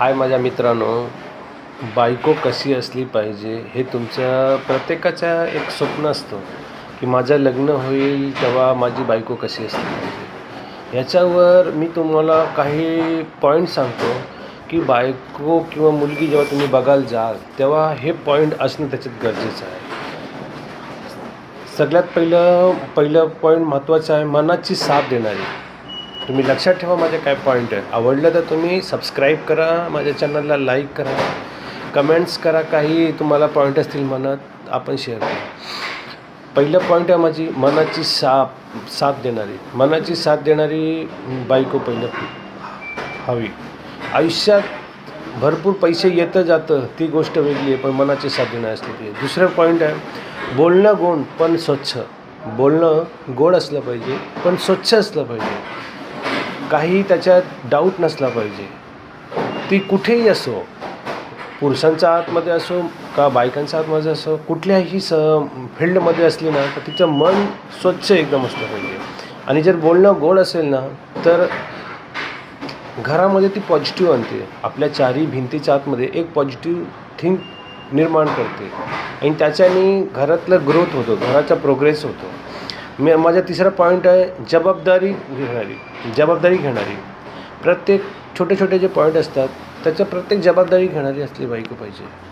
हाय माझ्या मित्रांनो बायको कशी असली पाहिजे हे तुमच्या प्रत्येकाच्या एक स्वप्न असतं की माझं लग्न होईल तेव्हा माझी बायको कशी असली पाहिजे. ह्याच्यावर मी तुम्हाला काही पॉईंट सांगतो की बायको किंवा मुलगी जेव्हा तुम्ही बघायला जाल तेव्हा हे पॉईंट असणं त्याच्यात गरजेचं आहे. सगळ्यात पहिलं पहिलं पॉईंट महत्त्वाचं आहे मनाची साथ देणारी. तुम्ही लक्षात ठेवा माझे काय पॉईंट आहे आवडलं तर तुम्ही सबस्क्राईब करा माझ्या चॅनलला लाईक करा. कमेंट्स करा काही तुम्हाला पॉईंट असतील मनात आपण शेअर करा. पहिलं पॉईंट आहे माझी मनाची साप साथ देणारी. मनाची साथ देणारी बायको पहिलं. हवी. आयुष्यात भरपूर पैसे येतं जातं ती गोष्ट वेगळी आहे पण मनाची साथ देणार असली पाहिजे. दुसरं पॉईंट आहे बोलणं गोड पण स्वच्छ. बोलणं गोड असलं पाहिजे पण स्वच्छ असलं पाहिजे. काही त्याच्यात डाऊट नसला पाहिजे. ती कुठेही असो पुरुषांच्या आतमध्ये असो का बायकांच्या आतमध्ये असो कुठल्याही स फील्डमध्ये असली ना तर तिचं मन स्वच्छ एकदम असलं पाहिजे. आणि जर बोलणं गोड असेल ना तर घरामध्ये ती पॉझिटिव्ह आणते. आपल्या चारी भिंतीच्या आतमध्ये एक पॉझिटिव्ह थिंक निर्माण करते. आणि त्याच्याने घरातलं ग्रोथ होतो घराचा प्रोग्रेस होतो. मी माझा तिसरा पॉईंट आहे जबाबदारी घेणारी. जबाबदारी घेणारी. प्रत्येक छोटे छोटे जे पॉईंट असतात त्याच्या प्रत्येक जबाबदारी घेणारी असली बायको पाहिजे.